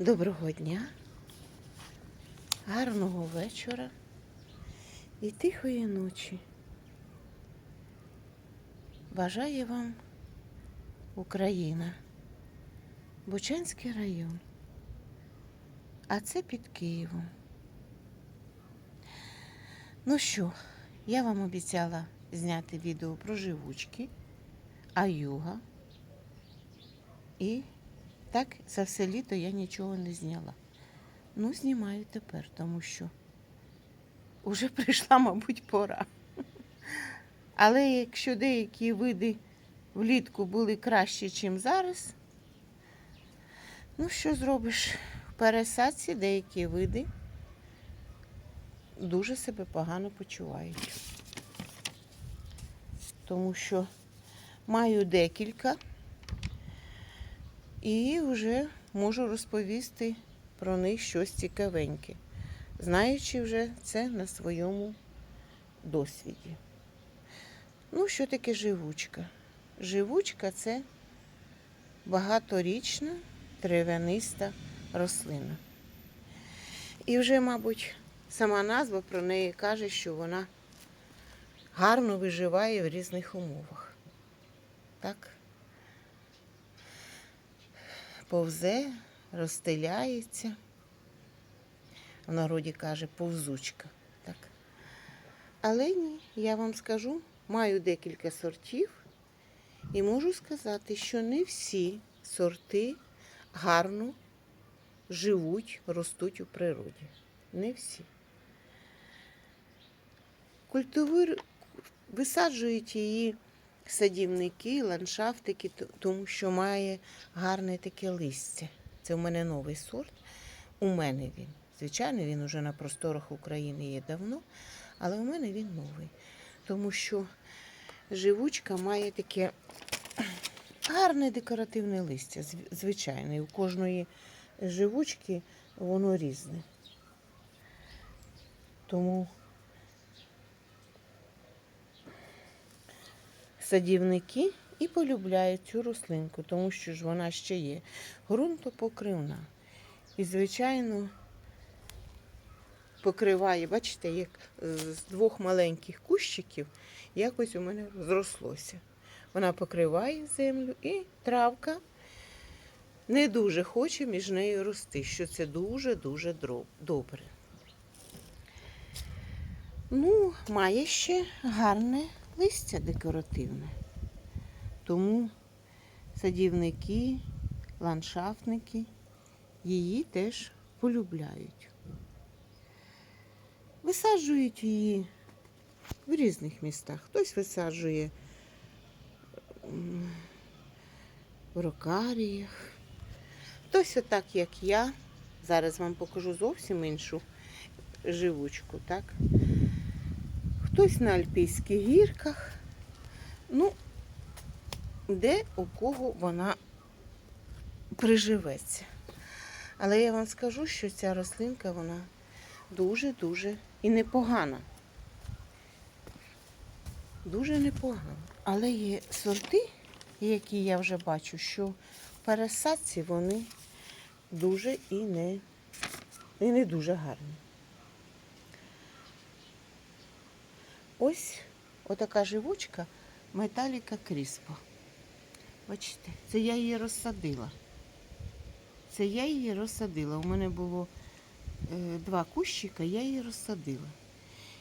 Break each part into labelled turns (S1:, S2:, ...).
S1: Доброго дня, гарного вечора і тихої ночі. Бажає вам Україна, Бучанський район, а це під Києвом. Ну що, я вам обіцяла зняти відео про живучки, аюга і так за все літо я нічого не зняла. Ну, знімаю тепер, тому що вже прийшла, мабуть, пора. Але якщо деякі види влітку були кращі, ніж зараз, ну що зробиш? В пересадці деякі види дуже себе погано почувають. Тому що маю декілька. І вже можу розповісти про них щось цікавеньке, знаючи вже це на своєму досвіді. Ну, що таке живучка? Живучка це багаторічна трав'яниста рослина. І вже, мабуть, сама назва про неї каже, що вона гарно виживає в різних умовах. Так? Повзе, розстеляється. В народі каже повзучка. Так. Але ні, я вам скажу, маю декілька сортів і можу сказати, що не всі сорти гарно живуть, ростуть у природі. Не всі. Культивур... Висаджують її садівники, ландшафтики, тому що має гарне таке листя. Це у мене новий сорт. У мене він. Звичайно, він уже на просторах України є давно, але у мене він новий. Тому що живучка має таке гарне декоративне листя, зв- звичайно. У кожної живучки воно різне. Тому садівники і полюбляють цю рослинку, тому що ж вона ще є ґрунтопокривна. І, звичайно, покриває, бачите, як з двох маленьких кущиків якось у мене зрослося. Вона покриває землю і травка не дуже хоче між нею рости, що це дуже-дуже добре. Ну, має ще гарне листя декоративне. Тому садівники, ландшафтники її теж полюбляють. Висаджують її в різних містах. Хтось висаджує в рокаріях, хтось отак, як я. Зараз вам покажу зовсім іншу живучку, так? Хтось на Альпійських гірках. Ну, де у кого вона приживеться. Але я вам скажу, що ця рослинка вона дуже-дуже і непогана. Дуже непогана. Але є сорти, які я вже бачу, що пересадці вони дуже і не, і не дуже гарні. Ось отака живучка металіка кріспа. Бачите, це я її розсадила. Це я її розсадила. У мене було е, два кущика, я її розсадила.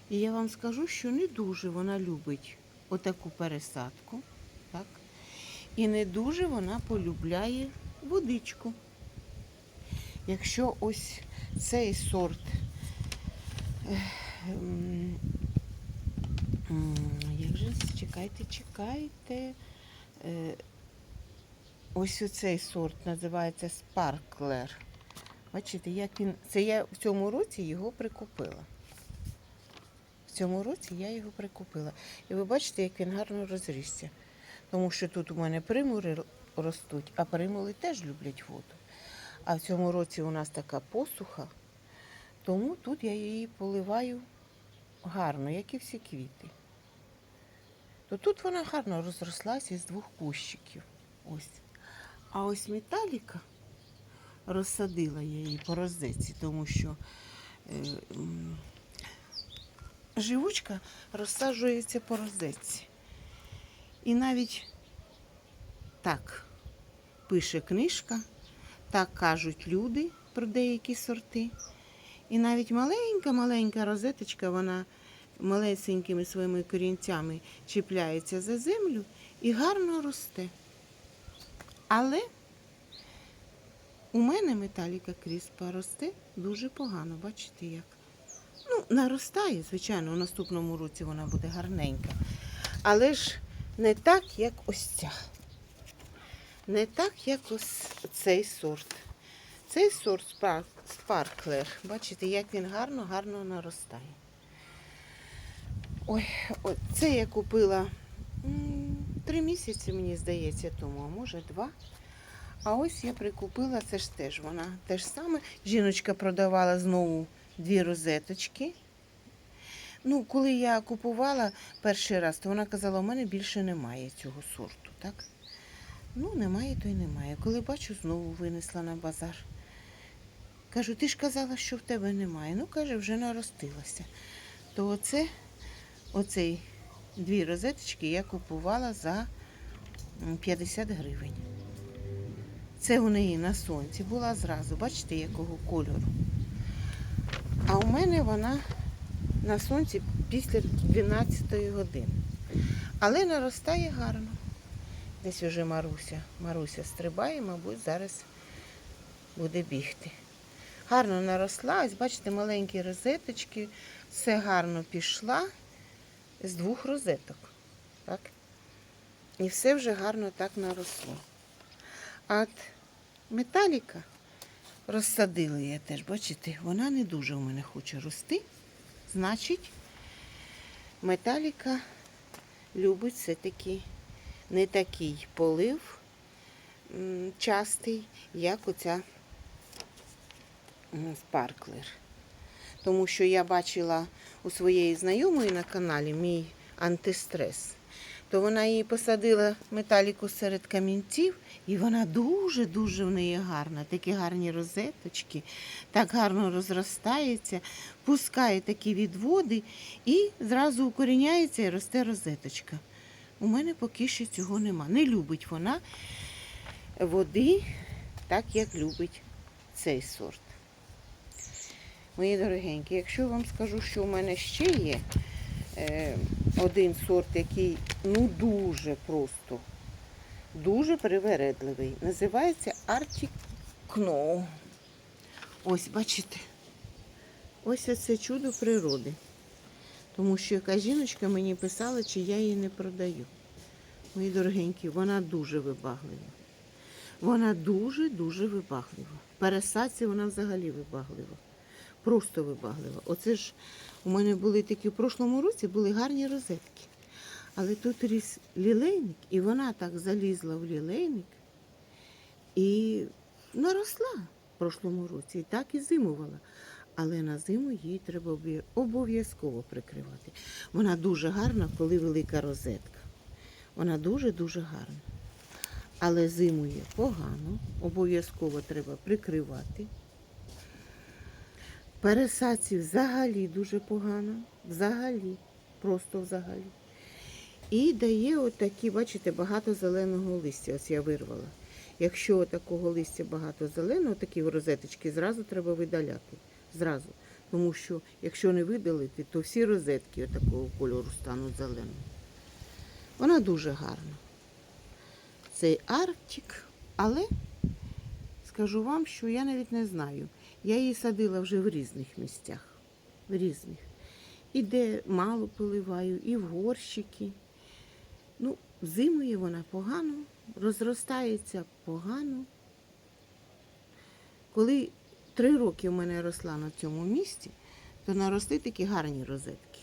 S1: І я вам скажу, що не дуже вона любить отаку пересадку. Так? І не дуже вона полюбляє водичку. Якщо ось цей сорт. е, М, Як же чекайте, чекайте. Е, Ось оцей сорт називається Sparkler. Бачите, як він. Це я в цьому році його прикупила. В цьому році я його прикупила. І ви бачите, як він гарно розрісся. Тому що тут у мене примури ростуть, а примули теж люблять воду. А в цьому році у нас така посуха, тому тут я її поливаю гарно, як і всі квіти. То тут вона гарно розрослася з двох кущиків. Ось. А ось металіка, розсадила я її по розетці, тому що е, живучка розсаджується по розетці. І навіть так пише книжка, так кажуть люди про деякі сорти. І навіть маленька-маленька розеточка, вона малесенькими своїми корінцями чіпляється за землю і гарно росте. Але у мене металіка кріспа росте дуже погано, бачите як. Ну, наростає, звичайно, у наступному році вона буде гарненька. Але ж не так, як ось ця. Не так, як ось цей сорт. Цей сорт спарклер. Бачите, як він гарно, гарно наростає. Ой, це я купила три місяці, мені здається, тому, а може два. А ось я прикупила, це ж теж вона те ж саме. Жіночка продавала знову дві розеточки. Ну, коли я купувала перший раз, то вона казала, у мене більше немає цього сорту, так? Ну, немає, то й немає. Коли бачу, знову винесла на базар. Кажу, ти ж казала, що в тебе немає. Ну, каже, вже наростилася. То оце, оцей дві розеточки я купувала за 50 гривень. Це у неї на сонці була зразу, бачите, якого кольору. А у мене вона на сонці після 12 години. Але наростає гарно. Десь уже Маруся. Маруся стрибає, мабуть, зараз буде бігти. Гарно наросла, ось бачите, маленькі розеточки, все гарно пішла з двох розеток. Так? І все вже гарно так наросло. А от металіка розсадила я теж, бачите, вона не дуже у мене хоче рости. Значить, металіка любить все-таки не такий полив частий, як оця спарклер. Тому що я бачила у своєї знайомої на каналі мій антистрес. То вона її посадила металіку серед камінців, і вона дуже-дуже в неї гарна. Такі гарні розеточки, так гарно розростається, пускає такі відводи і зразу укоріняється і росте розеточка. У мене поки що цього нема. Не любить вона води, так як любить цей сорт. Мої дорогенькі, якщо вам скажу, що у мене ще є е, один сорт, який ну дуже просто, дуже привередливий. Називається Arctic. Ось, бачите, ось оце чудо природи. Тому що яка жіночка мені писала, чи я її не продаю. Мої дорогенькі, вона дуже вибаглива. Вона дуже-дуже вибаглива. В пересадці вона взагалі вибаглива. Просто вибаглива. Оце ж у мене були такі в прошлому році були гарні розетки. Але тут ріс лілейник, і вона так залізла в лілейник і наросла в прошлому році. І так і зимувала. Але на зиму її треба обов'язково прикривати. Вона дуже гарна, коли велика розетка. Вона дуже-дуже гарна. Але зимує погано, обов'язково треба прикривати. Пересадці взагалі дуже погано. Взагалі, просто взагалі. І дає отакі, бачите, багато зеленого листя. Ось я вирвала. Якщо такого листя багато зеленого, такі розеточки, зразу треба видаляти. Зразу. Тому що якщо не видалити, то всі розетки такого кольору стануть зеленими. Вона дуже гарна. Цей Арктик, але скажу вам, що я навіть не знаю. Я її садила вже в різних місцях. В різних. І де мало поливаю, і в горщики. Ну, зимує вона погано, розростається погано. Коли три роки в мене росла на цьому місці, то наросли такі гарні розетки.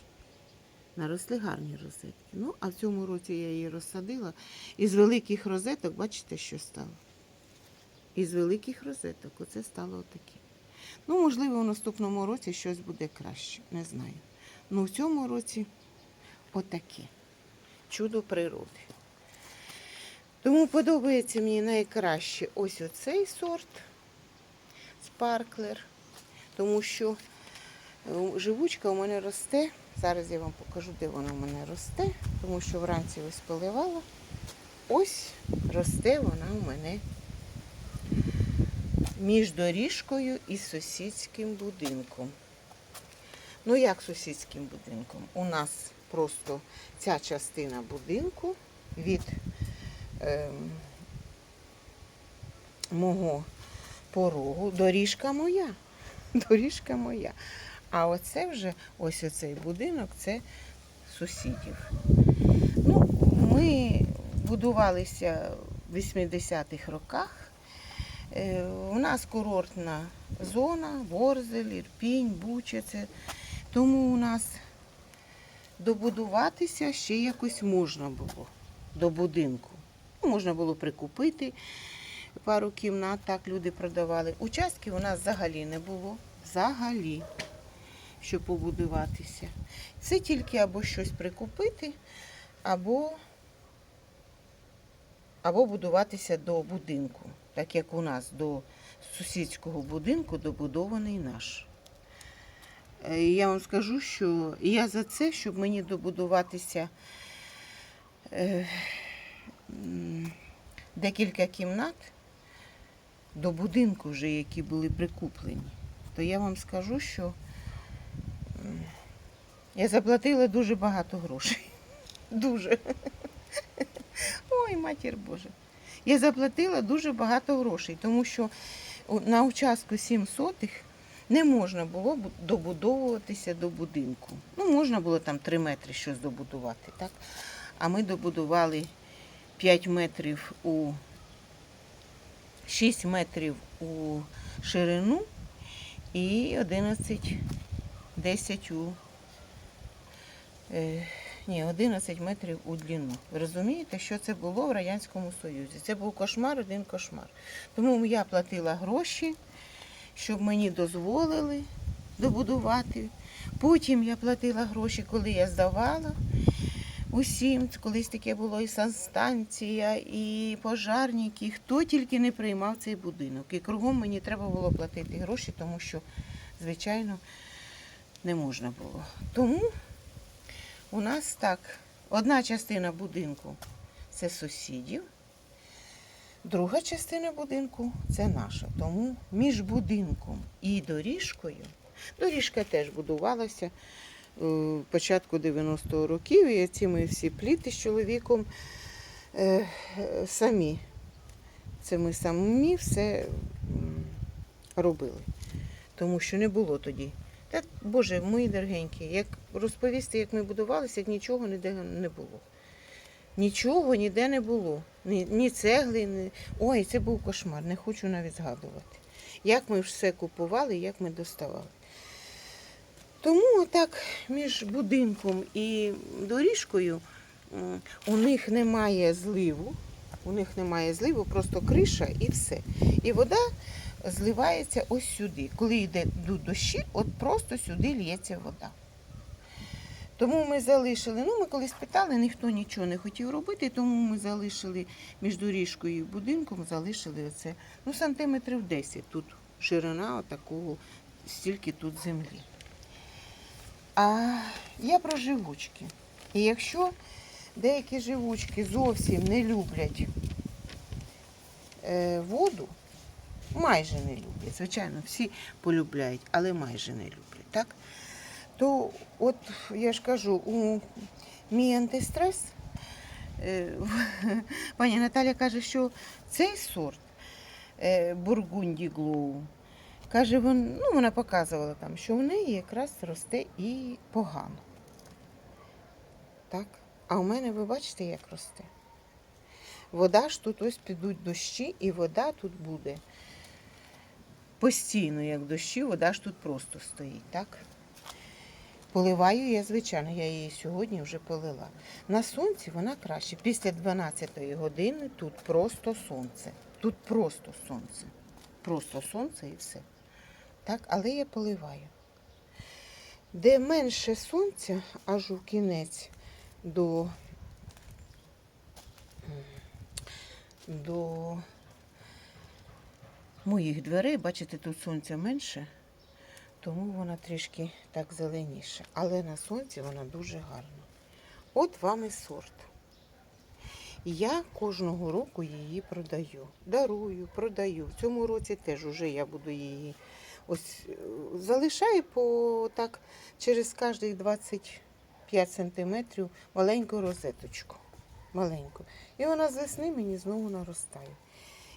S1: Наросли гарні розетки. Ну, а в цьому році я її розсадила. Із великих розеток, бачите, що стало? Із великих розеток оце стало отаке. Ну, можливо, в наступному році щось буде краще, не знаю. Ну, в цьому році отаке. Чудо природи. Тому подобається мені найкраще ось оцей сорт. спарклер, тому що е, живучка у мене росте. Зараз я вам покажу, де вона у мене росте, тому що вранці ось поливала. Ось росте вона у мене між доріжкою і сусідським будинком. Ну, як сусідським будинком? У нас просто ця частина будинку від ем, мого порогу. Доріжка моя. Доріжка моя. А оце вже ось оцей будинок це сусідів. Ну, ми будувалися в 80-х роках. Е, У нас курортна зона, Ворзель, Ірпінь, Буча. Це. Тому у нас добудуватися ще якось можна було до будинку. Можна було прикупити пару кімнат, так люди продавали. Участків у нас взагалі не було. Взагалі, щоб побудуватися. Це тільки або щось прикупити, або, або будуватися до будинку, так як у нас до сусідського будинку добудований наш. Е, Я вам скажу, що я за це, щоб мені добудуватися е, декілька кімнат до будинку, вже, які були прикуплені, то я вам скажу, що я заплатила дуже багато грошей. Дуже. Ой, матір Боже. Я заплатила дуже багато грошей, тому що на участку 7 сотих не можна було добудовуватися до будинку. Ну, можна було там 3 метри щось добудувати, так? А ми добудували 5 метрів у 6 метрів у ширину і 11, 10 у е, ні, 11 метрів у длину. Розумієте, що це було в Радянському Союзі? Це був кошмар, один кошмар. Тому я платила гроші, щоб мені дозволили добудувати. Потім я платила гроші, коли я здавала усім. Колись таке було і санстанція, і пожарники. Хто тільки не приймав цей будинок. І кругом мені треба було платити гроші, тому що, звичайно, не можна було. Тому у нас так, одна частина будинку це сусідів, друга частина будинку це наша. Тому між будинком і доріжкою, доріжка теж будувалася е, початку 90-го років, і ці ми всі пліти з чоловіком е, е, самі. Це ми самі все робили. Тому що не було тоді та, Боже, мої дорогенькі, як розповісти, як ми будувалися, як нічого ніде не було. Нічого ніде не було. Ні, ні цегли, ні... Ой, це був кошмар, не хочу навіть згадувати. Як ми все купували, як ми доставали. Тому отак між будинком і доріжкою у них немає зливу. У них немає зливу, просто криша і все. І вода зливається ось сюди. Коли йде йдуть дощі, от просто сюди лється вода. Тому ми залишили, ну ми колись питали, ніхто нічого не хотів робити, тому ми залишили між доріжкою і будинком, залишили оце, ну, сантиметрів 10 тут ширина отакого, стільки тут землі. А я про живучки. І якщо деякі живучки зовсім не люблять е, воду, майже не люблять. Звичайно, всі полюбляють, але майже не люблять. Так? То от я ж кажу, у мій антистрес, е, пані Наталя каже, що цей сорт е, Бургунді Глоу, каже, вон, ну, вона показувала там, що в неї якраз росте і погано. Так? А у мене, ви бачите, як росте. Вода ж тут ось підуть дощі, і вода тут буде постійно, як дощі, вода ж тут просто стоїть, так? Поливаю я, звичайно, я її сьогодні вже полила. На сонці вона краще. Після 12-ї години тут просто сонце. Тут просто сонце. Просто сонце і все. Так, але я поливаю. Де менше сонця, аж у кінець до, до моїх дверей. Бачите, тут сонця менше, тому вона трішки так зеленіша. Але на сонці вона дуже гарна. От вам і сорт. Я кожного року її продаю. Дарую, продаю. В цьому році теж уже я буду її ось е, залишаю по так через кожних 25 сантиметрів маленьку розеточку. Маленьку. І вона з весни мені знову наростає.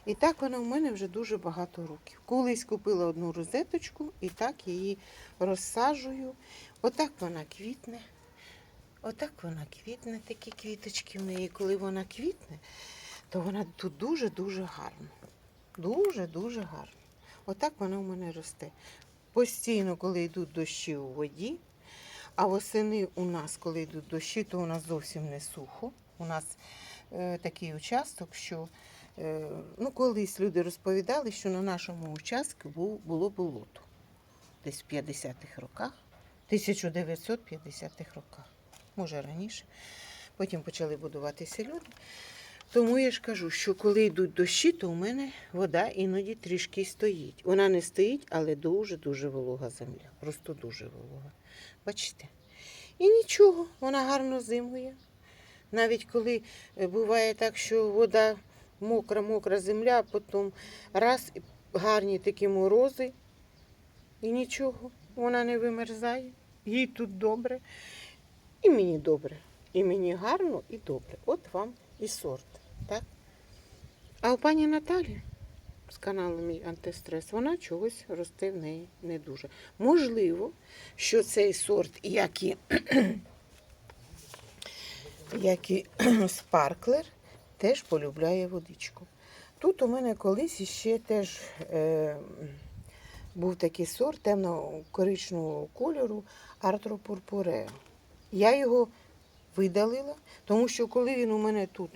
S1: І так вона в мене вже дуже багато років. Колись купила одну розеточку і так її розсаджую. Отак вона квітне. Отак вона квітне, такі квіточки в неї. Коли вона квітне, то вона тут дуже-дуже гарна. Дуже-дуже гарна. Отак вона в мене росте. Постійно, коли йдуть дощі у воді, а восени у нас, коли йдуть дощі, то у нас зовсім не сухо. У нас е, такий участок, що е, ну, колись люди розповідали, що на нашому участку було болото. Десь в 50-х роках, 1950-х роках, може раніше. Потім почали будуватися люди. Тому я ж кажу, що коли йдуть дощі, то у мене вода іноді трішки стоїть. Вона не стоїть, але дуже-дуже волога земля. Просто дуже волога. Бачите? І нічого, вона гарно зимує. Навіть коли е, буває так, що вода мокра, мокра земля, а потім раз гарні такі морози, і нічого, вона не вимерзає. Їй тут добре. І мені добре. І мені гарно і добре. От вам і сорт. Так? А у пані Наталі з каналу мій антистрес, вона чогось росте в неї не дуже. Можливо, що цей сорт, як і, як і спарклер, теж полюбляє водичку. Тут у мене колись іще теж е, був такий сорт темно-коричневого кольору Артропурпурео. Я його видалила, тому що коли він у мене тут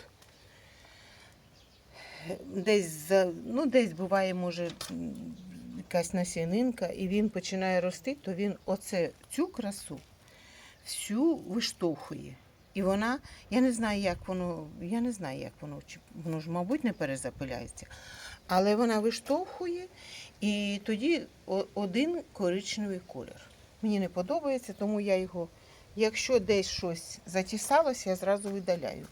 S1: десь ну десь буває, може, якась насінинка, і він починає рости, то він оце цю красу всю виштовхує. І вона, я не знаю, як воно, я не знаю, як воно, чи воно ж, мабуть, не перезапиляється. Але вона виштовхує, і тоді один коричневий колір. Мені не подобається, тому я його, якщо десь щось затісалося, я зразу видаляю.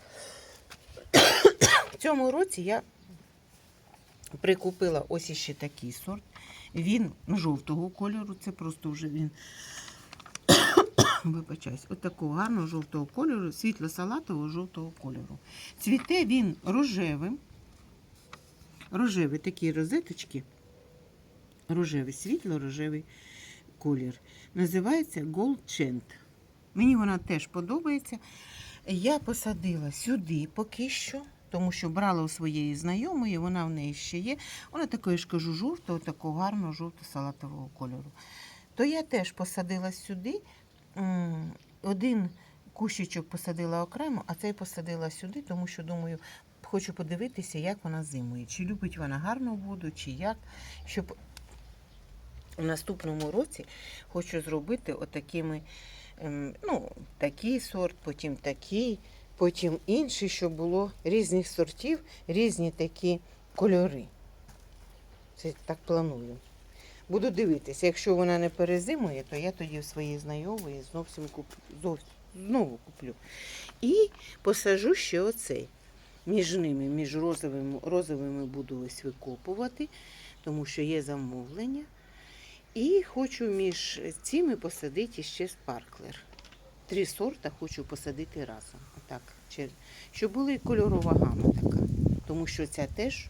S1: В цьому році я прикупила ось іще такий сорт. Він жовтого кольору, це просто вже він вибачаюсь, от такого гарного жовтого кольору, світло-салатового жовтого кольору. Цвіте він рожевим. Рожеві такі розеточки. Рожевий, світло-рожевий колір. Називається Gold Chant. Мені вона теж подобається. Я посадила сюди поки що, тому що брала у своєї знайомої, вона в неї ще є. Вона такої ж кажу, жовтого, такого гарного жовто-салатового кольору. То я теж посадила сюди. Один кущичок посадила окремо, а цей посадила сюди, тому що думаю, хочу подивитися, як вона зимує. Чи любить вона гарну воду, чи як. Щоб у наступному році хочу зробити отакими, ем, ну, такий сорт, потім такий, потім інший, щоб було різних сортів, різні такі кольори. Це так планую. Буду дивитися, якщо вона не перезимує, то я тоді в своїй знайомої зовсім куплю, знову куплю. І посажу ще оцей. Між ними, між розовими, розовими буду ось викопувати, тому що є замовлення. І хочу між цими посадити ще спарклер. Три сорта хочу посадити разом. Отак, щоб була і кольорова гама така. Тому що ця теж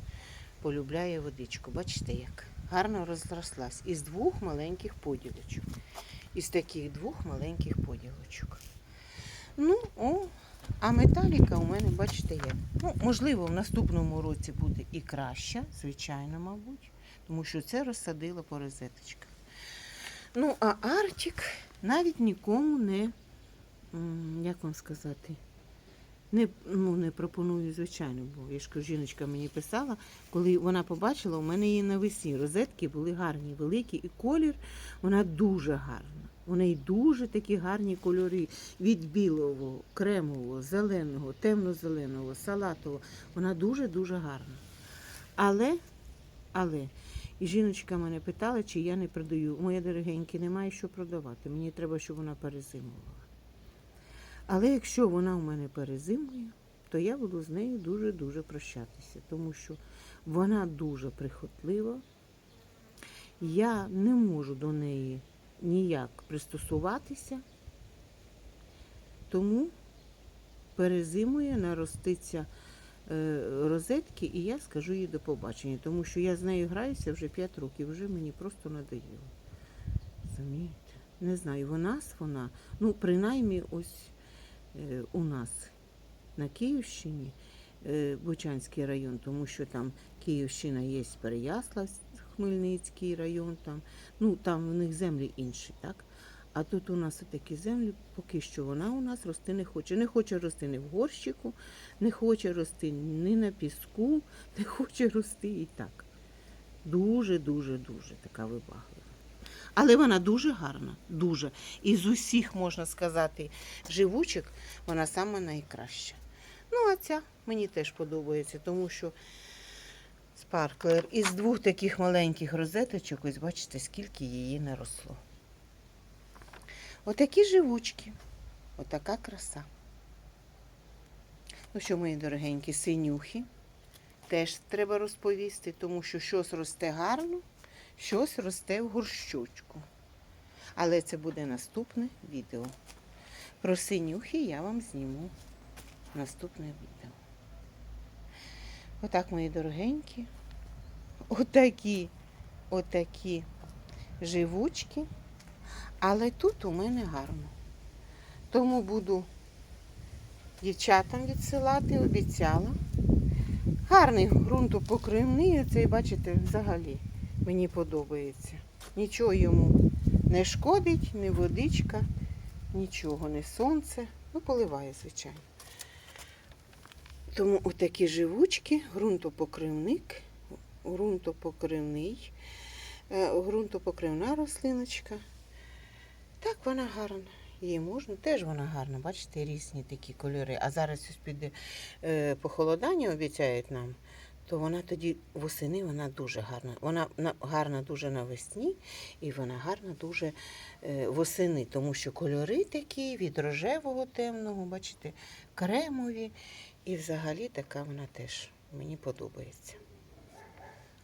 S1: полюбляє водичку. Бачите, як гарно розрослась. Із двох маленьких поділочок. Із таких двох маленьких поділочок. Ну, о, а металіка у мене, бачите, як. Ну, можливо, в наступному році буде і краща, звичайно, мабуть, тому що це розсадила по розеточках. Ну, а Артік навіть нікому не, як вам сказати, не, ну, не пропоную, звичайно, бо я ж кажу, жіночка мені писала, коли вона побачила, у мене її навесні розетки були гарні, великі, і колір вона дуже гарна. У неї дуже такі гарні кольори від білого, кремового, зеленого, темно-зеленого, салатового. Вона дуже-дуже гарна. Але, але І жіночка мене питала, чи я не продаю. Моя дорогенька, немає що продавати. Мені треба, щоб вона перезимувала. Але якщо вона у мене перезимує, то я буду з нею дуже-дуже прощатися, тому що вона дуже прихотлива. Я не можу до неї ніяк пристосуватися, тому перезимує, нароститься розетки, і я скажу їй до побачення, тому що я з нею граюся вже 5 років, вже мені просто надоїло. Розумієте? Не знаю, вона с вона, ну, принаймні, ось е, у нас на Київщині, е, Бучанський район, тому що там Київщина є Переяслав, Хмельницький район, там, ну там в них землі інші, так? А тут у нас такі землі, поки що вона у нас рости не хоче. Не хоче рости ні в горщику, не хоче рости ні на піску, не хоче рости і так. Дуже, дуже, дуже така вибаглива. Але вона дуже гарна, дуже. І з усіх, можна сказати, живучок вона сама найкраща. Ну, а ця мені теж подобається, тому що спарклер із двох таких маленьких розеточок, ось бачите, скільки її наросло. Отакі живучки, отака краса. Ну що, мої дорогенькі, синюхи теж треба розповісти, тому що щось росте гарно, щось росте в горщочку. Але це буде наступне відео. Про синюхи я вам зніму наступне відео. Отак, мої дорогенькі. Отакі, отакі живучки. Але тут у мене гарно. Тому буду дівчатам відсилати, обіцяла. Гарний ґрунтопокривний, оцей, бачите, взагалі мені подобається. Нічого йому не шкодить, ні водичка, нічого, не сонце. Ну, поливає, звичайно. Тому отакі живучки, ґрунтопокривник, ґрунтопокривний, е, ґрунтопокривна рослиночка. Так, вона гарна. Її можна, теж вона гарна, бачите, різні такі кольори. А зараз ось піде е, похолодання, обіцяють нам, то вона тоді восени вона дуже гарна. Вона на- гарна дуже навесні і вона гарна дуже е, восени, тому що кольори такі від рожевого темного, бачите, кремові. І взагалі така вона теж мені подобається.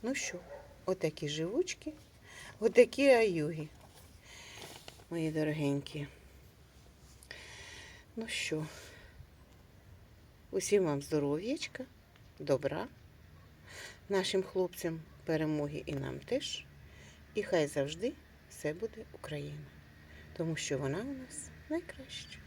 S1: Ну що, отакі живучки, отакі аюги мої дорогенькі. Ну що, усім вам здоров'ячка, добра, нашим хлопцям перемоги і нам теж. І хай завжди все буде Україна, тому що вона у нас найкраща.